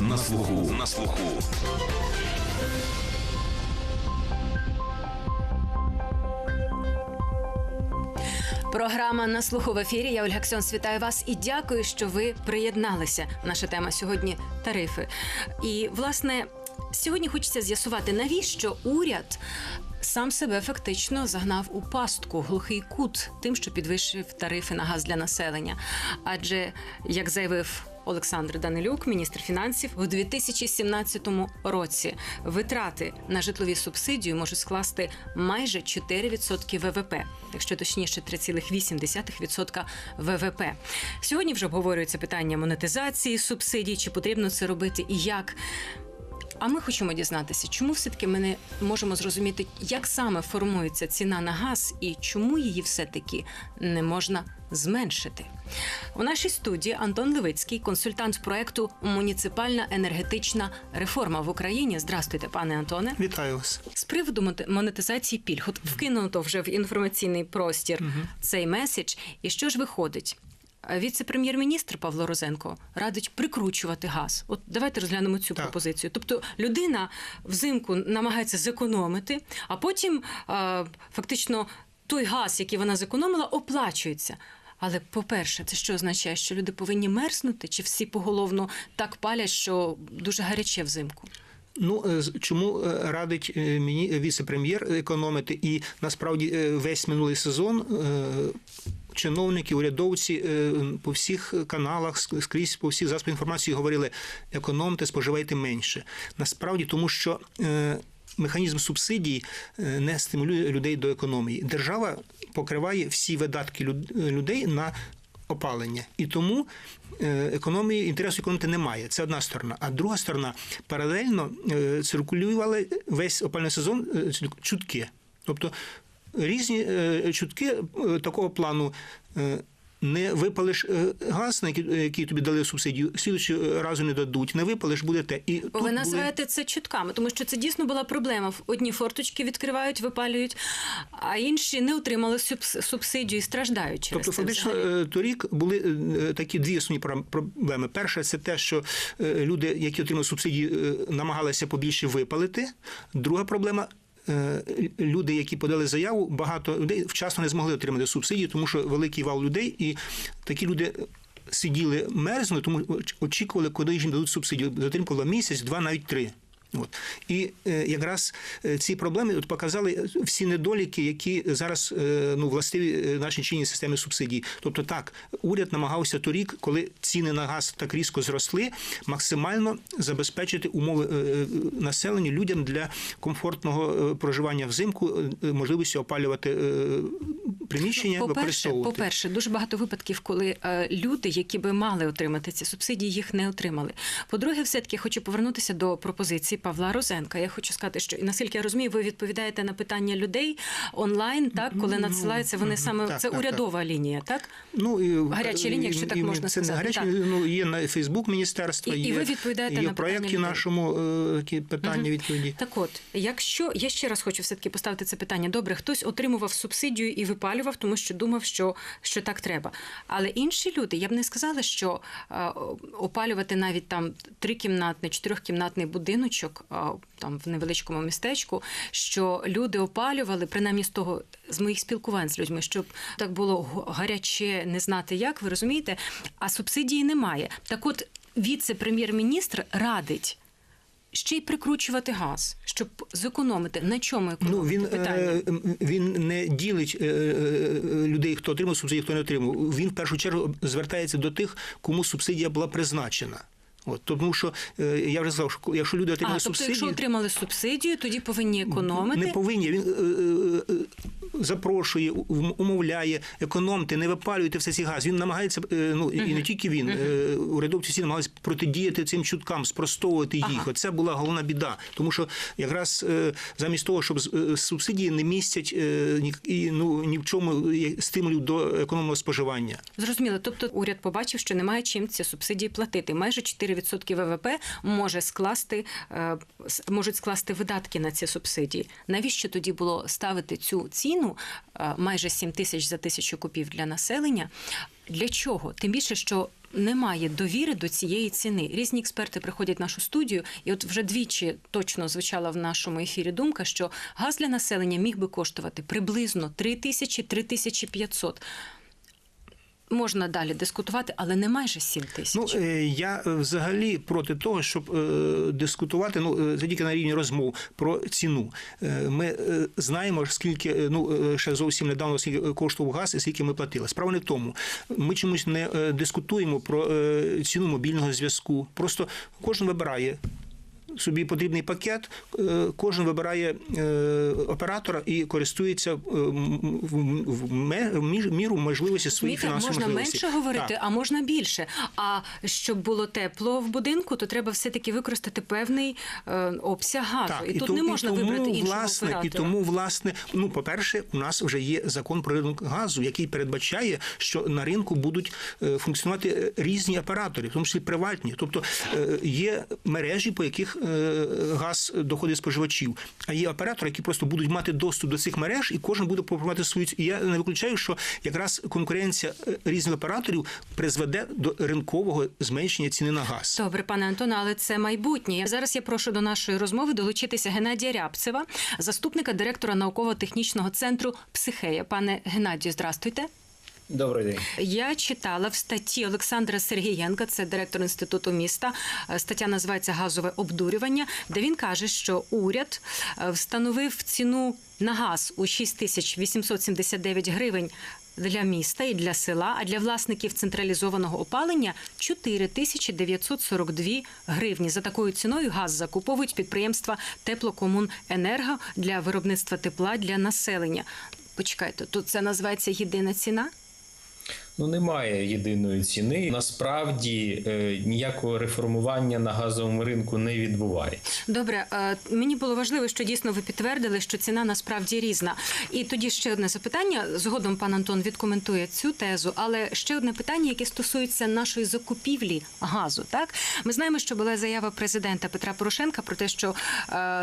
На слуху. На слуху. Програма на слуху в ефірі. Я Ольга Ксьонс, вітаю вас і дякую, що ви приєдналися. Наша тема сьогодні тарифи. І власне сьогодні хочеться з'ясувати, навіщо уряд. Сам себе фактично загнав у пастку глухий кут тим, що підвищив тарифи на газ для населення. Адже, як заявив Олександр Данилюк, міністр фінансів, у 2017 році витрати на житлові субсидії можуть скласти майже 4% ВВП, якщо точніше 3,8% ВВП. Сьогодні вже обговорюється питання монетизації субсидій, чи потрібно це робити і як. А ми хочемо дізнатися, чому все-таки ми не можемо зрозуміти, як саме формується ціна на газ і чому її все-таки не можна зменшити. У нашій студії Антон Левицький, консультант проекту Муніципальна енергетична реформа в Україні. Здрастуйте, пане Антоне. Вітаю вас. З приводу монетизації пільг, от вкинуто вже в інформаційний простір цей меседж. І що ж виходить? Віце-прем'єр-міністр Павло Розенко радить прикручувати газ. От давайте розглянемо цю Так. пропозицію. Тобто людина взимку намагається зекономити, а потім е, фактично той газ, який вона зекономила, оплачується. Але по-перше, це що означає, що люди повинні мерзнути, чи всі поголовно так палять, що дуже гаряче взимку? Ну е, чому е, радить е, мені віце-прем'єр економити? І насправді весь минулий сезон. Чиновники, урядовці по всіх каналах скрізь по всіх засобах інформації говорили: економте, споживайте менше. Насправді, тому що механізм субсидій е, не стимулює людей до економії. Держава покриває всі видатки людей на опалення. І тому е, економії інтересу економити немає. Це одна сторона. А друга сторона паралельно е, циркулювали весь опальний сезон чутки. Тобто різні чутки такого плану. Е, Не випалиш е, газ, на який, який тобі дали субсидію, слідчого разу не дадуть. Не випалиш, буде те. І тут Ви були- називаєте це чутками, тому що це дійсно була проблема. Одні форточки відкривають, випалюють, а інші не отримали субс- субсидію і страждають через Тобто, це фактично, е, торік були е, такі дві основні проблеми. Перше, це те, що е, люди, які отримали субсидії, е, намагалися побільше випалити. Друга проблема. Е, Люди, які подали заяву, багато людей вчасно не змогли отримати субсидії, тому що великий вал людей, і такі люди сиділи мерзнули, тому очікували, коли їм дадуть субсидію. Затримка була місяць, два, навіть три. От і е, якраз е, ці проблеми от показали всі недоліки, які зараз е, ну властиві нашій чинній системі субсидій. Тобто, так уряд намагався торік, коли ціни на газ так різко зросли, максимально забезпечити умови населенню людям для комфортного проживання взимку, можливості опалювати приміщення, По-перше, використовувати. по-перше, дуже багато випадків, коли люди, які би мали отримати ці субсидії, їх не отримали. По-друге, все-таки хочу повернутися до пропозиції Павла Розенка. Я хочу сказати, що і наскільки я розумію, ви відповідаєте на питання людей онлайн, так коли надсилаються вони саме так, це так, урядова лінія, так? Ну і Гаряча лінія, якщо так і- можна це сказати, гаряча, так. ну є на Фейсбук міністерства. І- і ви відповідаєте є на проєкті людей. нашому е, такі питання відповіді. Так от, якщо я ще раз хочу все-таки поставити це питання, добре, хтось отримував субсидію і випалював, тому що думав, що, що так треба. Але інші люди, я б не сказала, що е, опалювати навіть там трикімнатний, чотирьохкімнатний будиночок е, там в невеличкому містечку, що люди опалювали, принаймні з того з моїх спілкувань з людьми, щоб так було гаряче, не знати як, ви розумієте, а субсидії немає. Так от віце-прем'єр-міністр радить ще й прикручувати газ, щоб зекономити. На чому Ну він, питання? е, він не ділить е, е, людей, хто отримав субсидію, хто не отримав. Він в першу чергу звертається до тих, кому субсидія була призначена. От тому, що е, я вже сказав, що якщо люди а, отримали тобто, субсидію, якщо отримали субсидію, тоді повинні економити. Не повинні. Він е, е, запрошує, ум- умовляє, економте, не випалюйте все ці газ. Він намагається, е, ну і не тільки він, е, урядовці всі намагалися протидіяти цим чуткам, спростовувати їх. Ага. Оце була головна біда. Тому що якраз е, замість того, щоб субсидії не містять ні, і, ну, ні в чому стимулів до економного споживання. Зрозуміло. Тобто уряд побачив, що немає чим ці субсидії платити. Майже 4% ВВП може скласти, можуть скласти видатки на ці субсидії. Навіщо тоді було ставити цю ціну е, майже 7 тисяч за тисячу купів для населення? Для чого? Тим більше, що немає довіри до цієї ціни. Різні експерти приходять в нашу студію, і от вже двічі точно звучала в нашому ефірі думка, що газ для населення міг би коштувати приблизно 3 тисячі 3500. Можна далі дискутувати, але не майже 7 тисяч. Ну е, я е, взагалі проти того, щоб е, дискутувати. Ну це тільки на рівні розмов про ціну. Ми знаємо, скільки ну ще зовсім недавно скільки коштував газ і скільки ми платили. Справа не в тому. Ми чомусь не дискутуємо про ціну мобільного зв'язку. Просто кожен вибирає. Собі потрібний пакет, е, кожен вибирає е, оператора і користується е, в- міру можливості своїх фінансових можна можливостей. менше говорити, Так. а можна більше. А щоб було тепло в будинку, то треба все-таки використати певний обсяг газу. і, тут то- не можна тому, вибрати іншого власне, оператора. І тому, власне, ну, по-перше, у нас вже є закон про ринок газу, який передбачає, що на ринку будуть функціонувати різні оператори, в тому числі приватні. Тобто є мережі, по яких газ доходить споживачів, а є оператори, які просто будуть мати доступ до цих мереж, і кожен буде пропонувати свою І я не виключаю, що якраз конкуренція е, різних операторів призведе до ринкового зменшення ціни на газ. Добре, пане Антоне, але це майбутнє. Зараз я прошу до нашої розмови долучитися Геннадія Рябцева, заступника директора науково-технічного центру Психея. Пане Геннадію, здрастуйте. Добрий день. Я читала в статті Олександра Сергієнка, це директор інституту міста. Е, Стаття називається Газове обдурювання, де він каже, що уряд е, встановив ціну на газ у 6879 гривень. Для міста і для села, а для власників централізованого опалення 4942 гривні. За такою ціною газ закуповують підприємства Теплокомуненерго для виробництва тепла для населення. Почекайте, тут це називається єдина ціна? Ну немає єдиної ціни. Насправді е, ніякого реформування на газовому ринку не відбувається. Добре, е, мені було важливо, що дійсно ви підтвердили, що ціна насправді різна. І тоді ще одне запитання. Згодом пан Антон відкоментує цю тезу, але ще одне питання, яке стосується нашої закупівлі газу. Так ми знаємо, що була заява президента Петра Порошенка про те, що е,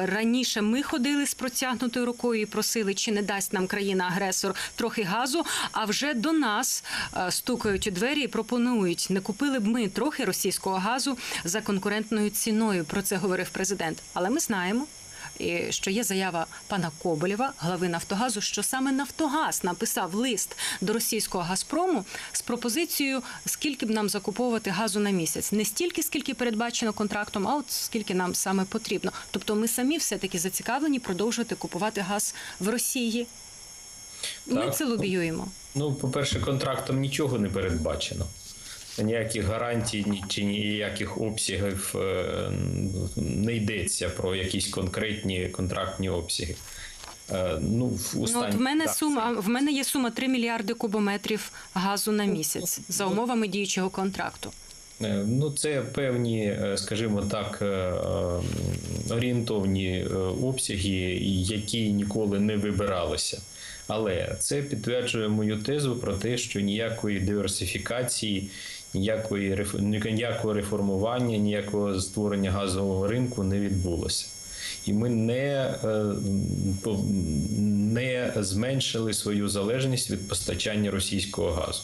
раніше ми ходили з протягнутою рукою і просили, чи не дасть нам країна-агресор трохи газу. А вже до нас стукають у двері і пропонують, не купили б ми трохи російського газу за конкурентною ціною. Про це говорив президент. Але ми знаємо. і Що є заява пана Коболєва, глави Нафтогазу, що саме Нафтогаз написав лист до російського Газпрому з пропозицією, скільки б нам закуповувати газу на місяць, не стільки, скільки передбачено контрактом, а от скільки нам саме потрібно. Тобто, ми самі все таки зацікавлені продовжувати купувати газ в Росії. Ми Так. це лобіюємо. Ну, по-перше, контрактом нічого не передбачено. Ніяких гарантій ні- чи ніяких обсягів е, не йдеться про якісь конкретні контрактні обсяги. Е, Ну, в Ну, от в мене так, сума в мене є сума 3 мільярди кубометрів газу на місяць за умовами діючого контракту. Е, Ну, це певні, скажімо так, орієнтовні обсяги, які ніколи не вибиралися. Але це підтверджує мою тезу про те, що ніякої диверсифікації, ніякої ніякого реформування, ніякого створення газового ринку не відбулося. І ми не, е, не зменшили свою залежність від постачання російського газу.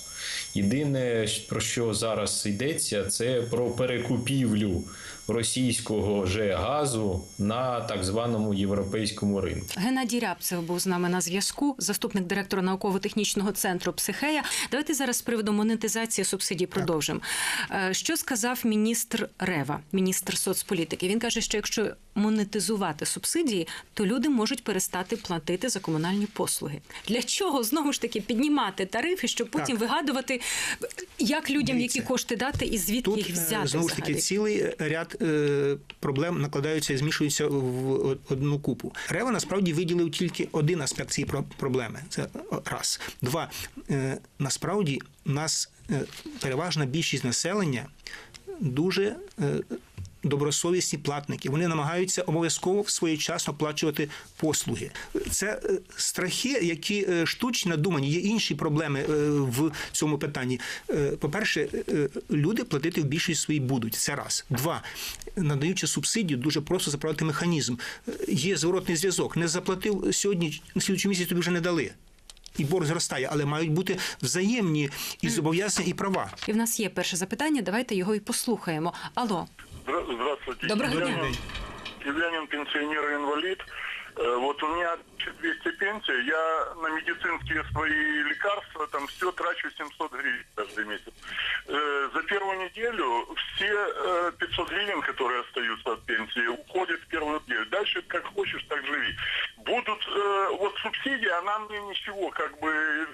Єдине, про що зараз йдеться, це про перекупівлю російського же газу на так званому європейському ринку. Геннадій Рябцев був з нами на зв'язку, заступник директора науково-технічного центру Психея. Давайте зараз з приводу монетизації субсидій продовжимо. Е, Що сказав міністр Рева, міністр соцполітики? Він каже, що якщо монетизувати субсидії, то люди можуть перестати платити за комунальні послуги. Для чого знову ж таки піднімати тарифи, щоб потім Так. Вигадувати, як людям Дивіться. які кошти дати і звідки Тут їх е, взяти? знову ж таки цілий ряд е, проблем накладаються і змішуються в одну купу. Рева насправді виділив тільки один аспект цієї про- проблеми. Це раз. Два. Е, Насправді нас е, переважна більшість населення дуже. е, Добросовісні платники, вони намагаються обов'язково своєчасно оплачувати послуги. Це е, страхи, які е, штучно надумані. Є інші проблеми е, в цьому питанні. По-перше, люди платити в більшість свої будуть. Це раз. Два. Надаючи субсидію, дуже просто заправити механізм. Є зворотний зв'язок. Не заплатив сьогодні, на слідчий місяць тобі вже не дали. і борг зростає, але мають бути взаємні і зобов'язання, і права. І в нас є перше запитання. Давайте його і послухаємо. Алло, Здравствуйте. Дня. Киевлянин, киевлянин, пенсионер и инвалид. Э, Вот у меня 200 пенсия, я на медицинские свои лекарства там все трачу 700 гривен каждый месяц. Э, За первую неделю все э, 500 гривен, которые остаются от пенсии, уходят в первую неделю. Дальше как хочешь, так живи. Будут, э, вот субсидия, она мне ничего, как бы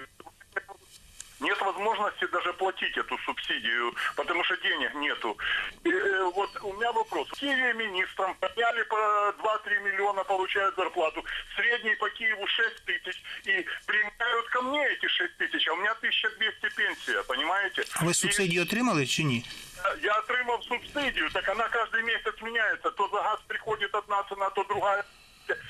нет возможности даже платить эту субсидию, потому что денег нету. И, э, вот у меня вопрос. В Киеве министрам подняли по 2-3 миллиона, получают зарплату. Средний по Киеву 6 тысяч. И применяют ко мне эти 6 тысяч, а у меня 1200 пенсия, понимаете? А ви И субсидію отримали чи ні? я отримав субсидию, так она каждый месяц меняется. То за газ приходит одна цена, то другая.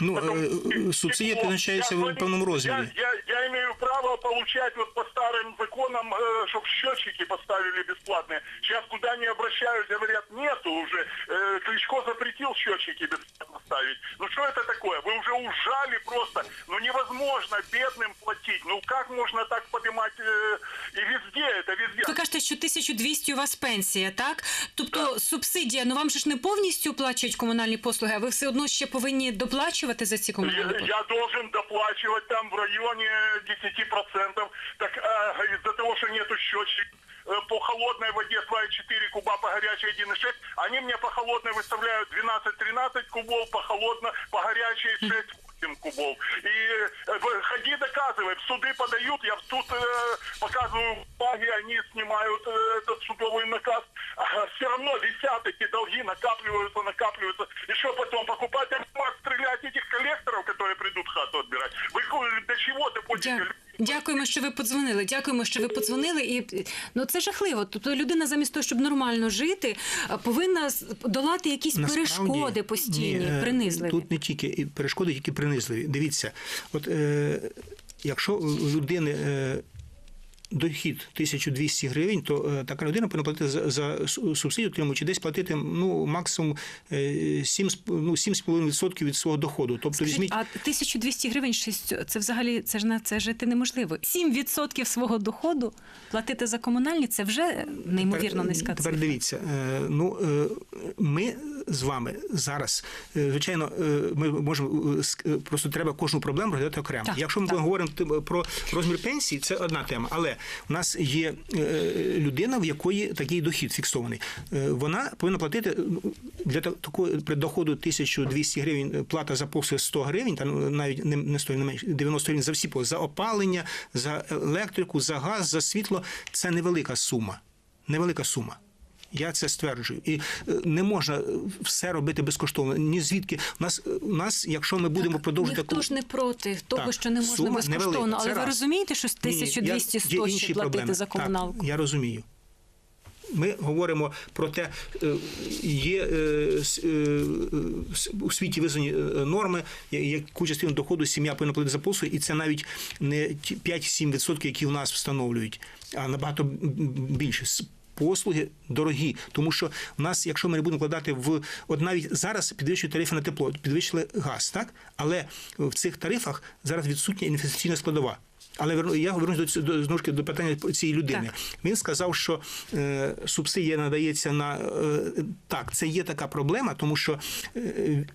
Ну, Потом э, тепло. субсидия перемещается Я в полном размере. Я, я, я имею право получать вот по старым законам, чтобы счетчики поставили бесплатные. Сейчас куда не обращаюсь, говорят, нету уже. Э, Кличко запретил счетчики бесплатно ставить. Ну что это такое? Вы уже ужали просто. Ну невозможно бедным платить. Ну как можно так що 1200 у вас пенсія, так? Тобто субсидія, ну вам же ж не повністю оплачують комунальні послуги, а ви все одно ще повинні доплачувати за ці комунальні Я, послуги? я должен доплачивать там в районе 10%. Так а, из-за того, что нету счетчик, э, по холодной воде свои 4 куба, по горячей 1,6. Они мне по холодной выставляют 12-13 кубов, по холодно, по горячей 6 8 кубов. И э, в- ходи доказывай, в суды подают, я в суд э, показываю бумаги, они снимают э, этот судовый наказ. А все равно висят эти долги, накапливаются, накапливаются. И что потом, покупать автомат, стрелять этих коллекторов, которые придут хату отбирать? Вы ку- до чего доходите? Дя- Дякуємо, що ви подзвонили. Дякуємо, що ви подзвонили. І ну це жахливо. Тобто людина замість того, щоб нормально жити, повинна долати якісь перешкоди постійні, ні, е, принизливі. Тут не тільки і перешкоди, тільки принизливі. Дивіться, от е, якщо людини. Е, Дохід 1200 гривень, то е, така людина повинна платити за, за су- субсидію, отримуючи десь платити ну максимум е, 7, ну, 7,5% від свого доходу. Тобто Скажіть, візьміть а 1200 гривень шість- це взагалі це ж на це жити неможливо. 7% свого доходу платити за комунальні це вже неймовірно низька Тепер цифра. дивіться, е, ну е, ми з вами зараз, е, звичайно, е, ми можемо е, е, просто треба кожну проблему розглядати окремо. Так, Якщо ми так. говоримо про розмір пенсії, це одна тема. Але у нас є е, людина, в якої такий дохід фіксований. Е, Вона повинна платити для та- такої при доходу 1200 гривень е, плата за послуги 100 гривень, та ну, навіть не, не 100, не менше 90 гривень за всі послуги, за опалення, за електрику, за газ, за світло. Це невелика сума. Невелика сума. Я це стверджую. І е, не можна е, все робити безкоштовно. Ні звідки. У нас, е, у нас якщо ми будемо продовжувати Ніхто ж не проти того, Так, що не можна безкоштовно. Але ви раз. розумієте, що з Ні, ні, я- 1200 100 ще платити проблеми. за комуналку? Так, я розумію. Ми говоримо про те, е, є е, е, у світі визнані е, норми, яку частину доходу сім'я повинна платити за послуги, і це навіть не ті 5-7%, які в нас встановлюють, а набагато більше. Послуги дорогі, тому що в нас, якщо ми не будемо вкладати в от навіть зараз підвищують тарифи на тепло, підвищили газ, так але в цих тарифах зараз відсутня інвестиційна складова. Але я повернусь до, до знову до питання цієї людини. Він сказав, що е, субсидія надається на е, так, це є така проблема, тому що е,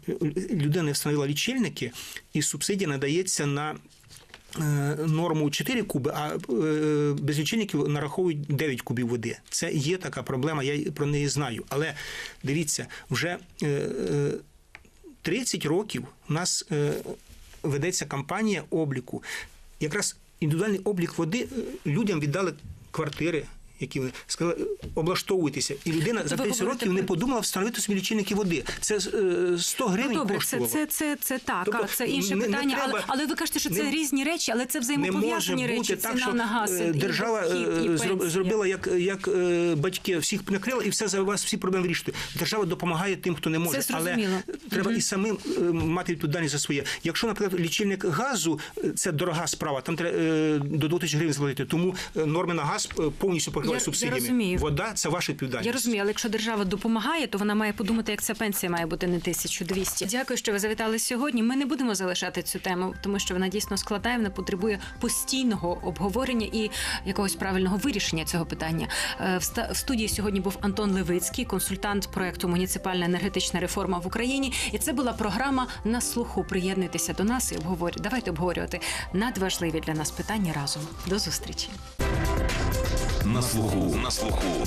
людина встановила лічильники, і субсидія надається на. Е, Норму 4 куби, а е, без нараховують 9 кубів води. Це є така проблема, я про неї знаю. Але дивіться, вже е, е, 30 років у нас ведеться кампанія обліку. Якраз індивідуальний облік води людям віддали квартири. Які вони сказали, облаштовуйтеся, і людина за ви 30 говорите років не подумала встановити собі лічильники води. Це е, 100 гривень Ну, добре, це, коштувало. це, це, це так, Тобто, це інше не- не питання. але, треба- але ви кажете, що це не- різні речі, але це взаємопов'язані речі. бути так, ціна що на газ, е, і держава і е, зроб- пенсія. зробила як, як батьки всіх накрила, і все за вас всі проблеми вирішити. Держава допомагає тим, хто не може. Це але треба і самим мати відповідальність за своє. Якщо, наприклад, лічильник газу це дорога справа, там треба до 2000 гривень заплатити. Тому норми на газ повністю я субсидіями. розумію. Вода це ваша відповідальність. Я розумію, але якщо держава допомагає, то вона має подумати, як ця пенсія має бути не 1200. Дякую, що ви завітали сьогодні. Ми не будемо залишати цю тему, тому що вона дійсно складає, вона потребує постійного обговорення і якогось правильного вирішення цього питання. Е, в студії сьогодні був Антон Левицький, консультант проекту Муніципальна енергетична реформа в Україні. І це була програма на слуху. Приєднуйтеся до нас і обговорюйте. Давайте обговорювати надважливі для нас питання разом. До зустрічі. На слуху. На слуху.